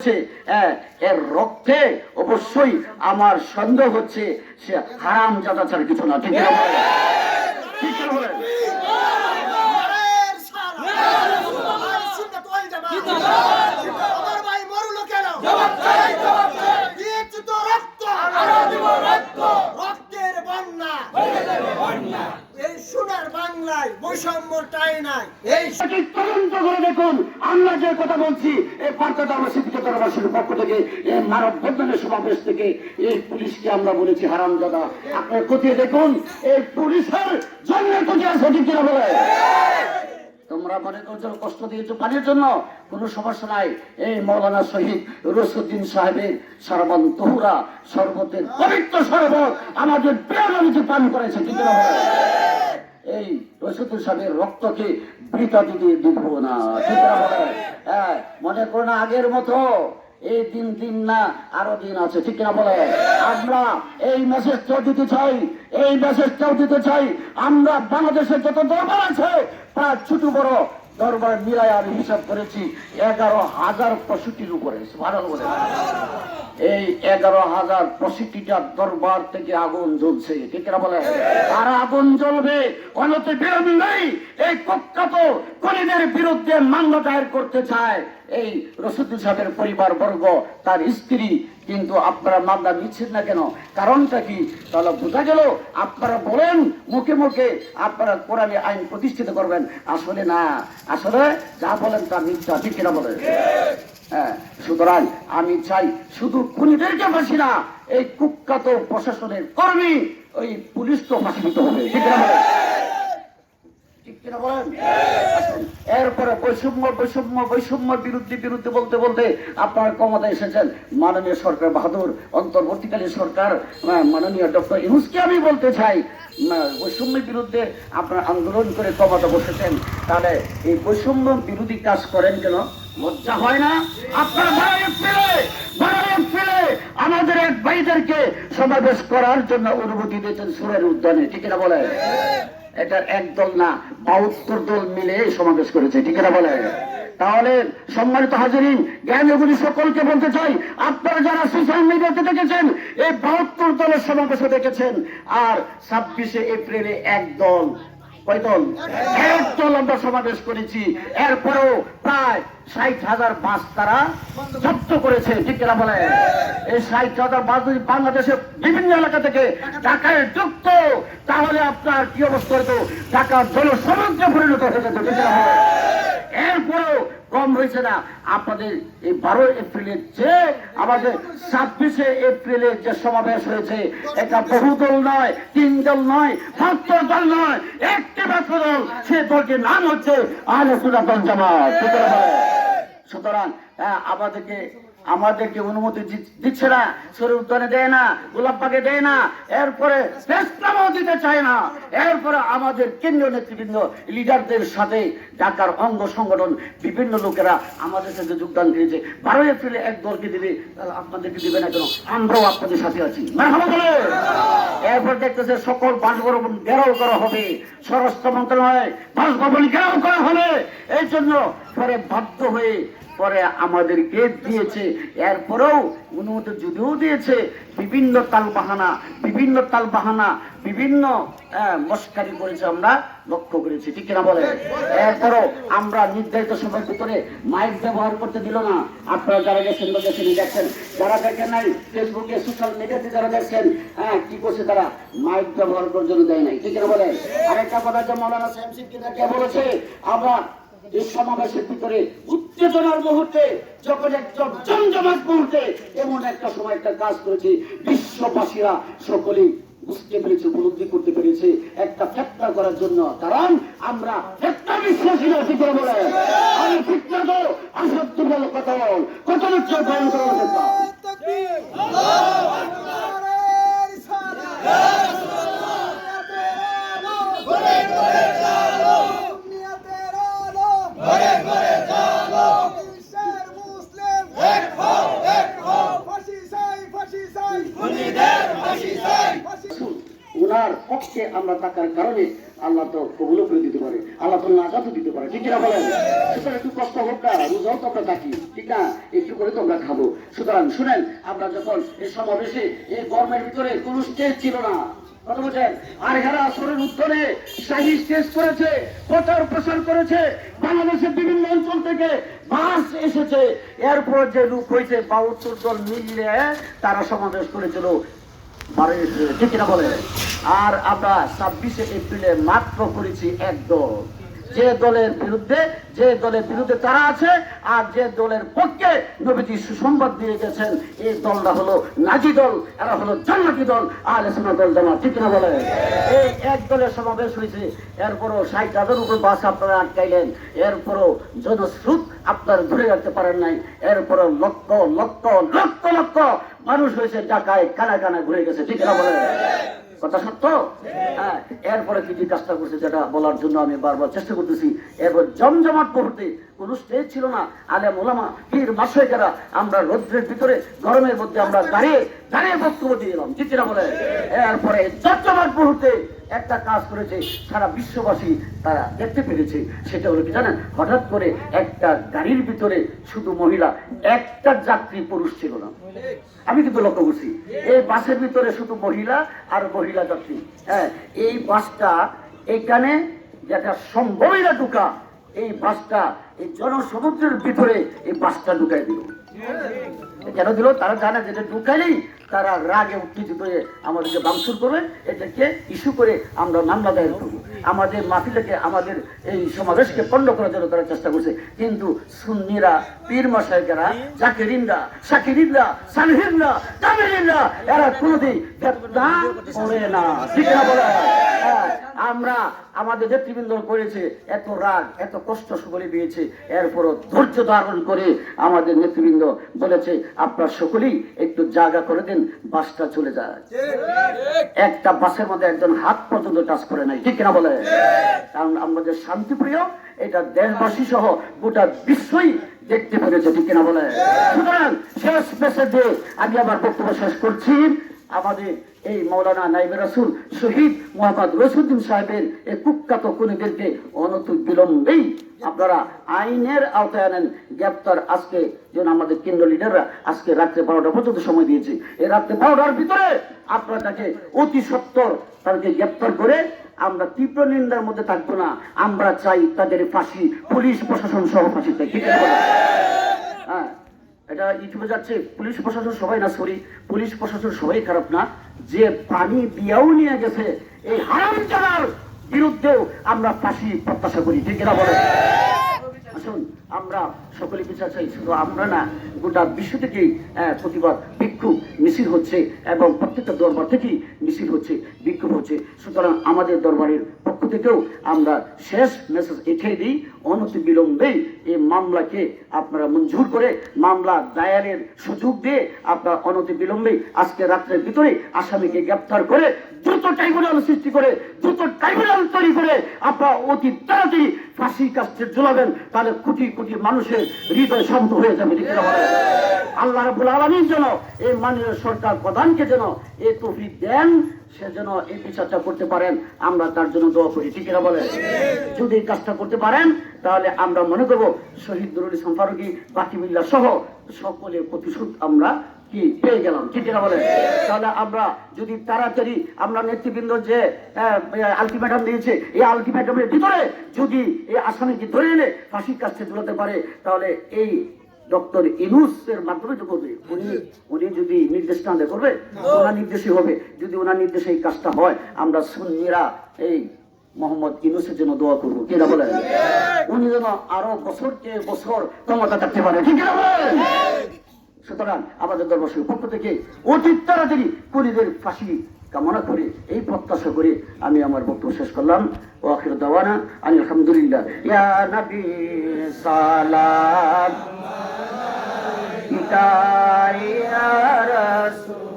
এর রক্তে অবশ্যই আমার সন্দেহ হচ্ছে সে হারাম জাদা ছাড়া কিছু না ঠিক না বলেন? ঠিক না বলেন? আমার ভাই মরলো কেন দিয়েছি তো রক্ত রক্তের বন্যা এই সোনার বাংলায় বৈষম্য টাই নাই এই সঠিক তদন্ত করে দেখুন আমরা যে কথা বলছি এই বার্তা আমরা শিক্ষিত পক্ষ থেকে এই মানব বন্ধনের সমাবেশ থেকে এই পুলিশকে আমরা বলেছি হারাম দাদা আপনার খতিয়ে দেখুন, এই পুলিশের জন্য কোথায় আছে, ঠিক কিনা বলে? তোমরা মনে করছ, কষ্ট দিয়েছ পানির জন্য? কোনো সমস্যা নাই। এই মৌলানা শহীদ রসুদ্দিন সাহেবের সরবন তহুরা শরবতের পবিত্র শরবত আমাদের প্রিয় নবীজি পান করেছে বলে? এই রসুদ্দিন সাহেবের রক্তকে বৃতাদি দিতে দিব না। ঠিক? হ্যাঁ মনে করো না আগের মতো? এই দিন দিন না, আরও দিন আছে, ঠিক না বলে আমরা এই মেসেজ মেসেজটাও দিতে চাই, এই মেসেজটাও দিতে চাই। আমরা বাংলাদেশের যত দরবার আছে তার ছোট বড় দরবার মিলাই আমি হিসাব করেছি, এগারো হাজার পঁয়ষট্টির উপরে এই এগারো হাজার পঁয়ষট্টিটা দরবার থেকে আগুন জ্বলছে, ঠিক বলে আর আগুন জ্বলবে অনতি নেই এই কুখ্যাত কলিদের বিরুদ্ধে মান্য দায়ের করতে চায় এই রসুদ্দিন সাহেবের পরিবার বর্গ তার স্ত্রী, কিন্তু আপনারা মামলা নিচ্ছেন না কেন? কারণটা কি? তাহলে বোঝা গেল আপনারা বলেন, মুখে মুখে আপনারা কোরআনে আইন প্রতিষ্ঠিত করবেন। আসলে না। আসলে যা বলেন তা মিথ্যা, ঠিক কিনা বলেন? হ্যাঁ সুতরাং আমি চাই শুধু খুনিদেরকে ফাঁসি না, এই কুখ্যাত প্রশাসনের কর্মী, ওই পুলিশ তো ফাঁসি হবে, ঠিক কিনা বলেন? আসুন, এরপরে বৈষম্য বৈষম্য বৈষম্য বিরুদ্ধে বিরুদ্ধে বলতে বলতে আপনার ক্ষমতায় এসেছেন মাননীয় সরকার বাহাদুর, অন্তর্বর্তীকালীন সরকার মাননীয় ডক্টর ইউনুসকে আমি বলতে চাই। বৈষম্যের বিরুদ্ধে আপনার আন্দোলন করে ক্ষমতা বসেছেন, তাহলে এই বৈষম্য বিরোধী কাজ করেন কেন? লজ্জা হয় না? আপনার আমাদের এক ভাইদেরকে সমাবেশ করার জন্য অনুমতি দিয়েছেন সুরের উদ্যানে, ঠিক না এটা একদল না বাহাত্তর দল মিলে সমাবেশ করেছে, ঠিক না বলে? তাহলে সম্মানিত হাজিরিন জ্ঞানীগুলি সকলকে বলতে চাই, আপনারা যারা সোশ্যাল মিডিয়াতে দেখেছেন, এই বাহাত্তর দলের সমাবেশে দেখেছেন, আর ছাব্বিশে এপ্রিলে এক দল কয় দল? এক দল আমরা সমাবেশ করেছি, এরপরেও প্রায় ষাট হাজার বাস তারা জব্দ করেছে ঠিক না বলে? এই ষাট হাজার বাস যদি বাংলাদেশের বিভিন্ন এলাকা থেকে ঢাকায় যুক্ত তাহলে আপনার কি অবস্থা হতো ঢাকার জনসমুদ্রে পরিণত হয়ে যেত ঠিক বলে? এরপরেও কম হয়েছে না। আপনাদের এই বারো এপ্রিলের যে আমাদের ছাব্বিশে এপ্রিলের যে সমাবেশ হয়েছে, এটা বহু দল নয় তিন দল নয় মাত্র দল নয়, একটি মাত্র দল, সে দলটির নাম হচ্ছে আলোচনা দল জামাত। সুতরাং আমাদেরকে আমাদেরকে অনুমতি দিচ্ছে না, সরে উদ্যানে দেয় না, গোলাপবাগে দেয় না, এরপরে দিতে চায় না। এরপরে আমাদের কেন্দ্রীয় নেতৃবৃন্দ, লিডারদের সাথে ঢাকার অঙ্গ সংগঠন, বিভিন্ন লোকেরা আমাদের সাথে যোগদান দিয়েছে বারো এপ্রিলে এক দলকে তাহলে আপনাদেরকে দিবে না কেন? আমরাও আপনাদের সাথে আছি। এরপর দেখতেছে সকল বাসভবন ঘেরাও করা হবে। স্বরাষ্ট্র মন্ত্রণালয় বাসভবন ঘেরাও করা হবে। এই জন্য পরে বাধ্য হয়ে পরে আমাদেরকে দিয়েছে। এরপরেও অনুমতি যদিও দিয়েছে, বিভিন্ন তাল বাহানা বিভিন্ন তাল বাহানা বিভিন্ন মস্কারি করেছে আমরা লক্ষ্য করেছি। ঠিক কিনা বলে এরপরও আমরা নির্ধারিত সময়ের ভিতরে মাইক ব্যবহার করতে দিল না। আপনারা যারা গেছেন বা গেছেন দেখছেন যারা দেখেন নাই ফেসবুকে সোশ্যাল মিডিয়াতে যারা দেখছেন হ্যাঁ কি করছে তারা? মাইক ব্যবহার করার জন্য দেয় নাই। ঠিক কিনা বলে আরেকটা কথা যে মৌলানা শ্যামসিং কিনা কে বলেছে আমরা এই সমাবেশের ভিতরে উত্তেজনার মুহূর্তে যখন একজন জমজমাট মুহূর্তে এমন একটা সময় একটা কাজ করেছে, বিশ্ববাসীরা সকলেই বুঝতে পেরেছে, উপলব্ধি করতে পেরেছে, একটা ফেতনা করার জন্য। কারণ আমরা ফেতনা বিশ্বাসী না করে বলে আমি ফিতনা তো আসক্তি বল কথা বল? কত লক্ষ ভয়ঙ্কর ফেতনা ওনার পক্ষে আমরা থাকার কারণে আল্লাহ তো কবুলও করে দিতে পারে, আল্লাহ তো নাজাতও দিতে পারে। ঠিক কিনা বলেন? সুতরাং একটু কষ্ট হোক না, রোজাও তো আমরা থাকি, ঠিক না? একটু করে তো আমরা খাব। সুতরাং শুনেন, আমরা যখন এই সমাবেশে এই গরমের ভিতরে কোনো স্টেজ ছিল না, কথা বলছেন? আর এরা আসরের উত্তরে শাহী স্টেজ করেছে, প্রচার প্রসার করেছে, বাংলাদেশের বিভিন্ন অঞ্চল থেকে বাস এসেছে। এরপর যে রূপ হয়েছে বাউত্তর দল মিলিয়ে তারা সমাবেশ করেছিল। ঠিক কিনা বলে? আর আমরা ছাব্বিশে এপ্রিলে মাত্র করেছি এক দল। যে দলের বিরুদ্ধে, যে দলের বিরুদ্ধে তারা আছে, আর যে দলের পক্ষে নবীজি সুসংবাদ দিয়ে গেছেন, এই দলটা হলো নাজি দল, এরা হলো জান্নাতি দল আর এসনা দল জামা ঠিক না বলে? এই এক দলের সমাবেশ হয়েছে, এরপরও ষাট হাজার উপর বাস আপনারা আটকাইলেন, এরপরও জনস্রোত আপনারা ধরে রাখতে পারেন নাই, এরপরও লক্ষ লক্ষ লক্ষ লক্ষ মানুষ হয়েছে টাকায় কানা কানা ঘুরে গেছে, ঠিক না বলে কথা সত্য? হ্যাঁ এরপরে কি কাজটা করছে যেটা বলার জন্য আমি বারবার চেষ্টা করতেছি। এরপর জমজমাট মুহূর্তে কোনো স্টেজ ছিল না। আলে মোলামা পীর মাসে যারা আমরা রৌদ্রের ভিতরে, গরমের মধ্যে আমরা দাঁড়িয়ে দাঁড়িয়ে বক্তব্য দিয়ে এলাম ঠিক না বলে এরপরে জমজমাট মুহূর্তে একটা কাজ করেছে, সারা বিশ্ববাসী তারা দেখতে পেরেছে। সেটা হলো কি জানেন? হঠাৎ করে একটা গাড়ির ভিতরে শুধু মহিলা, একটা যাত্রী পুরুষ ছিল না। আমি কিন্তু লক্ষ্য করছি, এই বাসের ভিতরে শুধু মহিলা আর মহিলা যাত্রী। হ্যাঁ এই বাসটা এখানে যেটা সম্ভবই না ঢুকা, এই বাসটা এই জনসমুদ্রের ভিতরে এই বাসটা ঢুকাই দিল। কেন দিল? তারা জানে যেটা ঢুকাইলেই তারা রাগে উত্তেজিত হয়ে আমাদেরকে বাংশুর করবে। এটাকে ইস্যু করে আমরা মামলা দায়ের করব। আমাদের মাফিলাকে আমাদের এই সমাবেশকে পণ্ড করার জন্য তারা চেষ্টা করছে। কিন্তু সুন্নিরা পীর মশাইকেরা জাকিরিনরা শাকিরিনরা সালহিনরা তামিরিনরা এরা কোনোদিন বেদনা পড়ে না। ঠিক না বলে? হ্যাঁ, আমরা আমাদের নেতৃবৃন্দ করেছে এত রাগ এত কষ্ট সকলে পেয়েছে এরপরও ধৈর্য ধারণ করে আমাদের নেতৃবৃন্দ বলেছে আপনার সকলেই একটু জায়গা করে দেন বাসটা চলে যায়। একটা বাসের মধ্যে একজন হাত পর্যন্ত টাচ করে নাই। ঠিক কিনা বলে? কারণ আমরা যে শান্তিপ্রিয়, এটা দেশবাসী সহ গোটা বিশ্বই দেখতে পেরেছে, ঠিক কিনা বলে? সুতরাং শেষ মেসেজে আমি আমার বক্তব্য শেষ করছি। আমাদের এই মৌলানা নাইবে রাসুল শহীদ মোহাম্মদ রসুদ্দিন সাহেবের এই কুখ্যাত খুনিদেরকে অনত বিলম্বেই আপনারা আইনের আওতায় আনেন। গ্রেপ্তার আজকে যেন আমাদের কেন্দ্র লিডাররা আজকে রাত্রে বারোটা পর্যন্ত সময় দিয়েছে। এই রাত্রে বারোটার ভিতরে আপনারা তাকে অতি সত্তর তাদেরকে গ্রেপ্তার করে আমরা তীব্র নিন্দার মধ্যে থাকব না। আমরা চাই তাদের ফাঁসি, পুলিশ, প্রশাসন সহ ফাঁসি হ্যাঁ এটা ইউটিউবে যাচ্ছে, পুলিশ, প্রশাসন সবাই না, সরি। পুলিশ, প্রশাসন সবাই খারাপ না। যে পানি দিয়েও নিয়ে গেছে, এই হারাম চালার বিরুদ্ধেও আমরা ফাঁসি প্রত্যাশা করি। ঠিক না বলে আসুন। আমরা সকলে বিচার চাই, শুধু আমরা না, গোটা বিশ্ব থেকেই প্রতিবাদ, বিক্ষোভ, মিছিল হচ্ছে এবং প্রত্যেকটা দরবার থেকেই মিছিল হচ্ছে, বিক্ষোভ হচ্ছে। সুতরাং আমাদের দরবারের পক্ষ থেকেও আমরা শেষ মেসেজ এটাই দিই, অনতি বিলম্বেই এই মামলাকে আপনারা মঞ্জুর করে মামলা দায়েরের সুযোগ দিয়ে আপনারা অনতি বিলম্বে আজকে রাত্রের ভিতরে আসামিকে গ্রেপ্তার করে দ্রুত ট্রাইব্যুনাল সৃষ্টি করে, দ্রুত ট্রাইব্যুনাল তৈরি করে আপনারা অতি তাড়াতাড়ি ফাঁসির কাছে ঝুলাবেন, তাহলে কোটি কোটি মানুষের হৃদয় শান্ত হয়ে যাবে বলেন? আল্লাহ রাব্বুল আলামিন যেন এই মাননীয় সরকার প্রধানকে যেন এই তৌফিক দেন, সে যেন এই বিচারটা করতে পারেন, আমরা তার জন্য দোয়া করি, ঠিক না বলে যদি এই কাজটা করতে পারেন, তাহলে আমরা মনে করব শহীদ নুরুল ইসলাম ফারুকি, বাকি সহ সকলের প্রতিশোধ আমরা কি? পেয়ে গেলাম ঠিক না বলে তাহলে আমরা যদি তাড়াতাড়ি আমরা নেতৃবৃন্দ যে আলটিমেটাম দিয়েছে এই আলটিমেটামের ভিতরে যদি এই আসামিকে ধরে এনে ফাঁসির কাছে ঝুলাতে পারে তাহলে এই ডক্টর ইনুসের মাধ্যমে যে করবে উনি উনি যদি নির্দেশ না করবে ওনার নির্দেশই হবে। যদি ওনার নির্দেশে এই কাজটা হয় আমরা সুন্নিরা এই মোহাম্মদ ইনুসের জন্য দোয়া করব কেনা বলে উনি যেন আরও বছরকে বছর ক্ষমতা থাকতে পারে ঠিক না বলেন? সুতরাং আমাদের দলবাসীর পক্ষ থেকে অতি তাড়াতাড়ি কুড়িদের ফাঁসি কামনা করে এই প্রত্যাশা করে আমি আমার বক্তব্য শেষ করলাম। ও আখির দাওয়ানা আমি আলহামদুলিল্লাহ ইয়া নবী সালাম। ইয়া রাসূল।